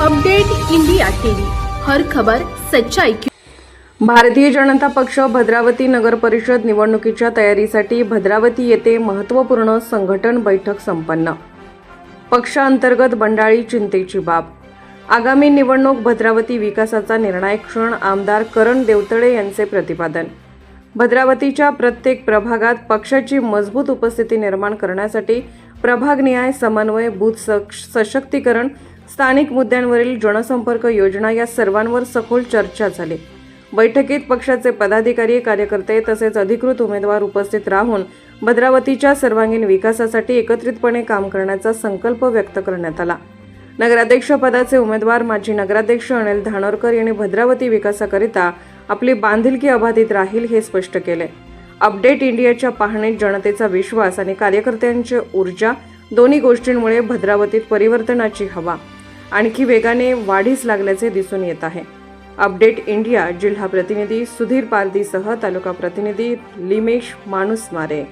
Update India TV. हर खबर सच्चाई की भारतीय जनता पक्ष भद्रावती नगर परिषद निवडणुकीच्या तयारीसाठी भद्रावती येथे महत्त्वपूर्ण संघटन बैठक संपन्न. पक्षांतर्गत बंडाळी चिंतेची बाब. आगामी निवडणूक भद्रावती विकासाचा निर्णायक क्षण आमदार करण देवतळे यांचे प्रतिपादन. भद्रावतीच्या प्रत्येक प्रभागात पक्षाची मजबूत उपस्थिती निर्माण करण्यासाठी प्रभागनिहाय समन्वय बूथ सक्ष- सशक्तीकरण स्थानिक मुद्द्यांवरील जनसंपर्क योजना या सर्वांवर सखोल चर्चा झाली. बैठकीत पक्षाचे पदाधिकारी कार्यकर्ते तसेच अधिकृत उमेदवार उपस्थित राहून भद्रावतीच्या सर्वांगीण विकासासाठी एकत्रितपणे काम करण्याचा संकल्प व्यक्त करण्यात आला. नगराध्यक्ष पदाचे उमेदवार माजी नगराध्यक्ष अनिल धानोरकर यांनी भद्रावती विकासाकरिता आपली बांधिलकी अबाधित राहील हे स्पष्ट केले. अपडेट इंडियाच्या पाहणीत जनतेचा विश्वास आणि कार्यकर्त्यांची ऊर्जा दोन्ही गोष्टींमुळे भद्रावतीत परिवर्तनाची हवा. आणखी वेगाने वाढीस लागल्याचे दिसून येत आहे. अपडेट इंडिया जिल्हा प्रतिनिधी सुधीर पारदीसह तालुका प्रतिनिधी लिमेश माणूसमारे.